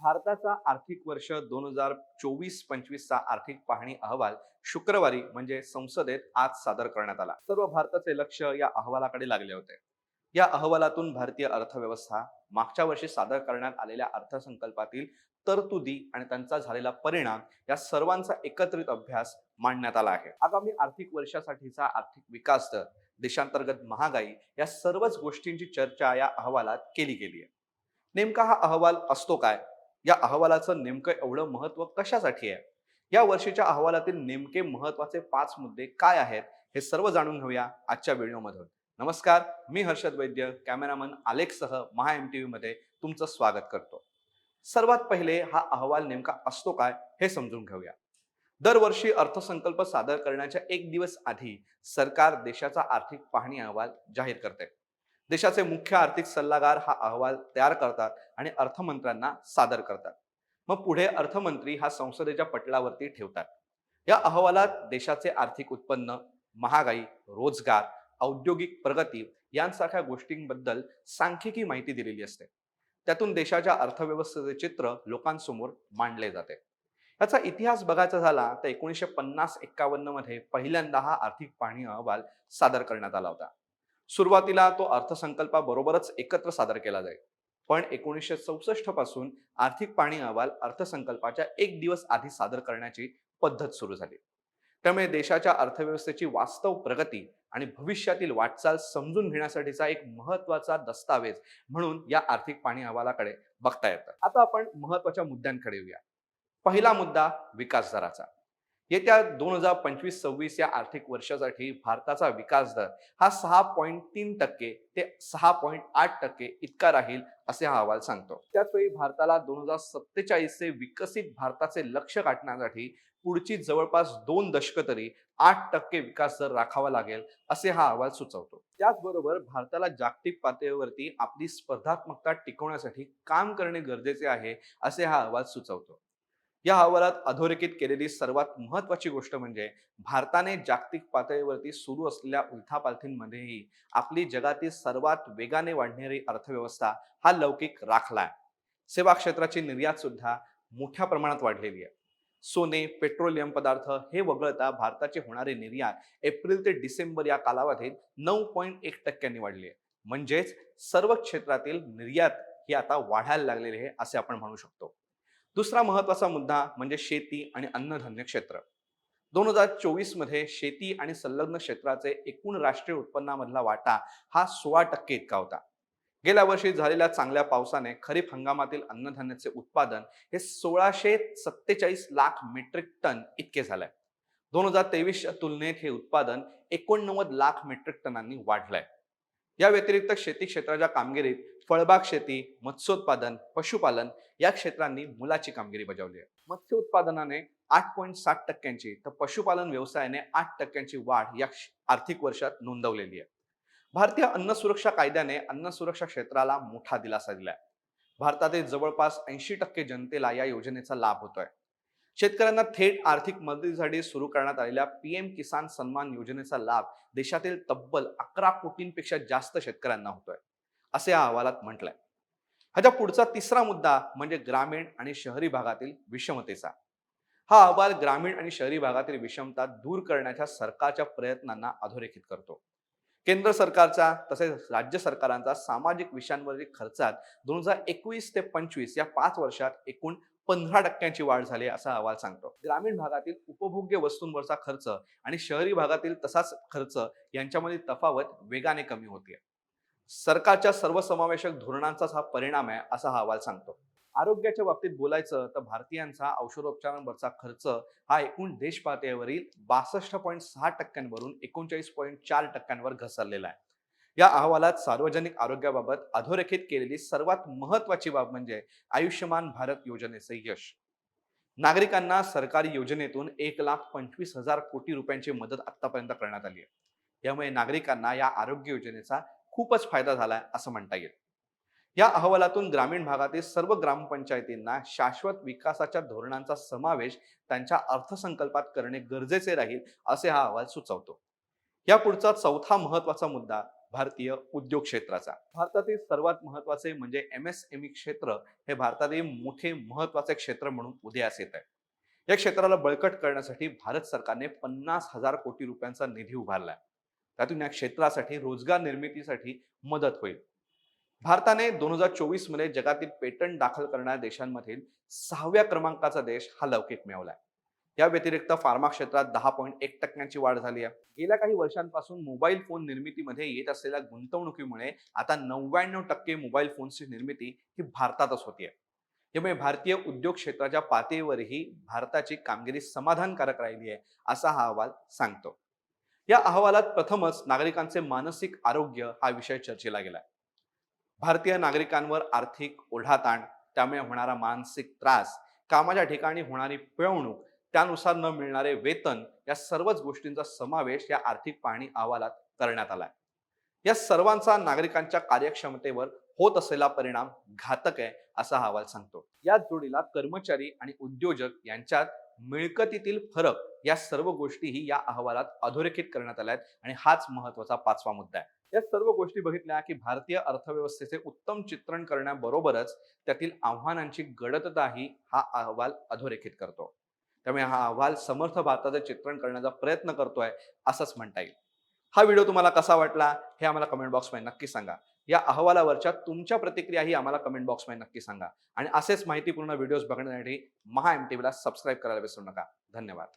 भारताचा आर्थिक वर्ष दोन हजार चोवीस पंचवीसचा आर्थिक पाहणी अहवाल शुक्रवारी म्हणजे संसदेत आज सादर करण्यात आला. सर्व भारताचे लक्ष या अहवालाकडे लागले होते. या अहवालातून भारतीय अर्थव्यवस्था मागच्या वर्षी सादर करण्यात आलेल्या अर्थसंकल्पातील तरतुदी आणि त्यांचा झालेला परिणाम या सर्वांचा एकत्रित अभ्यास मांडण्यात आला आहे. आगामी आर्थिक वर्षासाठीचा आर्थिक विकास दर देशांतर्गत महागाई या सर्वच गोष्टींची चर्चा या अहवालात केली गेली आहे. नेमका हा अहवाल असतो काय? या अहवालाचं नेमकं एवढं महत्त्व कशासाठी आहे? या वर्षीच्या अहवालातील नेमके महत्त्वाचे पाच मुद्दे काय आहेत हे सर्व जाणून घेऊया आजच्या व्हिडिओमधून. नमस्कार मी हर्षद वैद्य कॅमेरामन आलेखसह महा एम टी मध्ये तुमचं स्वागत करतो. सर्वात पहिले हा अहवाल नेमका असतो काय हे समजून घेऊया. दरवर्षी अर्थसंकल्प सादर करण्याच्या एक दिवस आधी सरकार देशाचा आर्थिक पाहणी अहवाल जाहीर करते. देशाचे मुख्य आर्थिक सल्लागार हा अहवाल तयार करतात आणि अर्थमंत्र्यांना सादर करतात. मग पुढे अर्थमंत्री हा संसदेच्या पटलावरती ठेवतात. या अहवालात देशाचे आर्थिक उत्पन्न महागाई रोजगार औद्योगिक प्रगती यांसारख्या गोष्टींबद्दल सांख्यिकी माहिती दिलेली असते. त्यातून देशाच्या अर्थव्यवस्थेचे चित्र लोकांसमोर मांडले जाते. याचा इतिहास बघायचा झाला तर एकोणीसशे पन्नास एक्कावन्नमध्ये पहिल्यांदा हा आर्थिक पाहणी अहवाल सादर करण्यात आला होता. सुरुवातीला तो अर्थसंकल्पाबरोबरच एकत्र सादर केला जाईल. पण एकोणीसशे चौसष्टपासून आर्थिक पाणी अहवाल अर्थसंकल्पाच्या एक दिवस आधी सादर करण्याची पद्धत सुरू झाली. त्यामुळे देशाच्या अर्थव्यवस्थेची वास्तव प्रगती आणि भविष्यातील वाटचाल समजून घेण्यासाठीचा एक महत्त्वाचा दस्तावेज म्हणून या आर्थिक पाणी अहवालाकडे बघता येतं. आता आपण महत्त्वाच्या मुद्द्यांकडे येऊया. पहिला मुद्दा विकास दराचा. येत्या दोन हजार पंचवीस सव्वीस या आर्थिक वर्षासाठी भारताचा विकास दर हा सहा पॉईंट तीन टक्के ते सहा पॉईंट आठ टक्के इतका राहील असे हा अहवाल सांगतो. त्याचवेळी भारताला दोन हजार सत्तेचाळीस चे विकसित भारताचे लक्ष गाठण्यासाठी पुढची जवळपास दोन दशक तरी आठ टक्के विकास दर राखावा लागेल असे हा अहवाल सुचवतो. त्याचबरोबर भारताला जागतिक पातळीवरती आपली स्पर्धात्मकता टिकवण्यासाठी काम करणे गरजेचे आहे असे हा अहवाल सुचवतो. या अहवालात अधोरेखित केलेली सर्वात महत्वाची गोष्ट म्हणजे भारताने जागतिक पातळीवरती सुरू असलेल्या उलथापालथींमध्येही आपली जगातील सर्वात वेगाने वाढणारी अर्थव्यवस्था हा लौकिक राखलाय सेवा क्षेत्राची निर्यात सुद्धा मोठ्या प्रमाणात वाढलेली आहे. सोने पेट्रोलियम पदार्थ हे वगळता भारताची होणारी निर्यात एप्रिल ते डिसेंबर या कालावधीत नऊ पॉईंट एक टक्क्यांनी वाढली आहे. म्हणजेच सर्व क्षेत्रातील निर्यात ही आता वाढायला लागलेली आहे असे आपण म्हणू शकतो. दुसरा महत्त्वाचा मुद्दा म्हणजे शेती आणि अन्नधान्य क्षेत्र. दोन हजार चोवीसमध्ये शेती आणि संलग्न क्षेत्राचे एकूण राष्ट्रीय उत्पन्नामधला वाटा हा सोळा टक्के इतका होता. गेल्या वर्षी झालेल्या चांगल्या पावसाने खरीप हंगामातील अन्नधान्याचे उत्पादन हे सोळाशे सत्तेचाळीस लाख मेट्रिक टन इतके झालंय दोन हजार तेवीसच्या तुलनेत हे उत्पादन एकोणनव्वद लाख मेट्रिक टनांनी वाढलंय. या व्यतिरिक्त शेती क्षेत्राच्या कामगिरीत फळबाग शेती मत्स्योत्पादन पशुपालन या क्षेत्रांनी मुलाची कामगिरी बजावली आहे. मत्स्य उत्पादनाने आठ पॉईंट सात टक्क्यांची तर पशुपालन व्यवसायाने आठ टक्क्यांची वाढ या आर्थिक वर्षात नोंदवलेली आहे. भारतीय अन्न सुरक्षा कायद्याने अन्न सुरक्षा क्षेत्राला मोठा दिलासा दिलाय. भारतातील जवळपास ऐंशी टक्के जनतेला या योजनेचा लाभ होतोय. शेतकऱ्यांना थेट आर्थिक मदतीसाठी सुरू करण्यात आलेल्या पीएम किसान सन्मान योजनेचा लाभ देशातील तब्बल अकरा कोटींपेक्षा जास्त शेतकऱ्यांना होतोय असे या अहवालात म्हटलंय. ह्याच्या पुढचा तिसरा मुद्दा म्हणजे ग्रामीण आणि शहरी भागातील विषमतेचा. हा अहवाल ग्रामीण आणि शहरी भागातील विषमता दूर करण्याच्या सरकारच्या प्रयत्नांना अधोरेखित करतो. केंद्र सरकारचा तसेच राज्य सरकारांचा सामाजिक विषयांवरील खर्चात दोन हजार एकवीस ते पंचवीस या पाच वर्षात एकूण पंधरा टक्क्यांची वाढ झाली असा अहवाल सांगतो. ग्रामीण भागातील उपभोग्य वस्तूंवरचा खर्च आणि शहरी भागातील तसाच खर्च यांच्यामधील तफावत वेगाने कमी होते. सरकारच्या सर्वसमावेशक धोरणांचाच हा परिणाम आहे असा हा अहवाल सांगतो. आरोग्याच्या बाबतीत बोलायचं तर भारतीयांचा औषधोपचारांवरचा खर्च हा एकूण देशपातळीवरील बासष्ट पॉईंट सहा टक्क्यांवरून एकोणचाळीस पॉईंट चार टक्क्यांवर घसरलेला आहे. या अहवालात सार्वजनिक आरोग्याबाबत अधोरेखित केलेली सर्वात महत्वाची बाब म्हणजे आयुष्यमान भारत योजनेचे यश. नागरिकांना सरकारी योजनेतून एक लाख पंचवीस हजार कोटी रुपयांची मदत आतापर्यंत करण्यात आली आहे. यामुळे नागरिकांना या आरोग्य योजनेचा खूपच फायदा झालाय असं म्हणता येईल. या अहवालातून ग्रामीण भागातील सर्व ग्रामपंचायतींना शाश्वत विकासाच्या धोरणांचा समावेश त्यांच्या अर्थसंकल्पात करणे गरजेचे राहील असे हा अहवाल सुचवतो. या पुढचा चौथा महत्त्वाचा मुद्दा भारतीय उद्योग क्षेत्राचा. भारतातील सर्वात महत्त्वाचे म्हणजे एम एस एम ई क्षेत्र हे भारतातील मोठे महत्त्वाचे क्षेत्र म्हणून उदयास येत आहे. या क्षेत्राला बळकट करण्यासाठी भारत सरकारने पन्नास हजार कोटी रुपयांचा निधी उभारलाय त्यातून या क्षेत्रासाठी रोजगार निर्मितीसाठी मदत होईल. भारताने दोन हजार चोवीसमध्ये जगातील पेटंट दाखल करणाऱ्या देशांमधील सहाव्या क्रमांकाचा देश हा लौकिक मिळवलाय या व्यतिरिक्त फार्मा क्षेत्रात दहा पॉईंट एक टक्क्यांची वाढ झाली आहे. गेल्या काही वर्षांपासून मोबाईल फोन निर्मितीमध्ये येत असलेल्या गुंतवणुकीमुळे आता नव्याण्णव टक्के मोबाईल फोन्सची निर्मिती ही भारतातच होतीये त्यामुळे भारतीय उद्योग क्षेत्राच्या पातळीवरही भारताची कामगिरी समाधानकारक राहिली आहे असा हा अहवाल सांगतो. या अहवालात प्रथमच नागरिकांचे मानसिक आरोग्य हा विषय चर्चेला गेलाय भारतीय नागरिकांवर आर्थिक ओढाताण त्यामुळे होणारा मानसिक त्रास कामाच्या ठिकाणी होणारी पिळवणूक त्यानुसार न मिळणारे वेतन या सर्वच गोष्टींचा समावेश या आर्थिक पाहणी अहवालात करण्यात आलाय. या सर्वांचा नागरिकांच्या कार्यक्षमतेवर होत असलेला परिणाम घातक आहे असा अहवाल सांगतो. या जोडीला कर्मचारी आणि उद्योजक यांच्यात मिळकतीतील फरक या सर्व गोष्टीही या अहवालात अधोरेखित करण्यात आल्या आहेत आणि हाच महत्त्वाचा पाचवा मुद्दा आहे. या सर्व गोष्टी बघितल्या की भारतीय अर्थव्यवस्थेचे उत्तम चित्रण करण्याबरोबरच त्यातील आव्हानांची गडतताही हा अहवाल अधोरेखित करतो. त्यामुळे हा अहवाल समर्थ भारताचे चित्रण करण्याचा प्रयत्न करतोय असंच म्हणता येईल. हा व्हिडिओ तुम्हाला कसा वाटला हे आम्हाला कमेंट बॉक्समध्ये नक्की सांगा. या अहवालावरच्या तुमच्या प्रतिक्रियाही आम्हाला कमेंट बॉक्समध्ये नक्की सांगा. आणि असेच माहितीपूर्ण व्हिडिओज बघण्यासाठी महा एम टीव्हीला सबस्क्राईब करायला विसरू नका. धन्यवाद.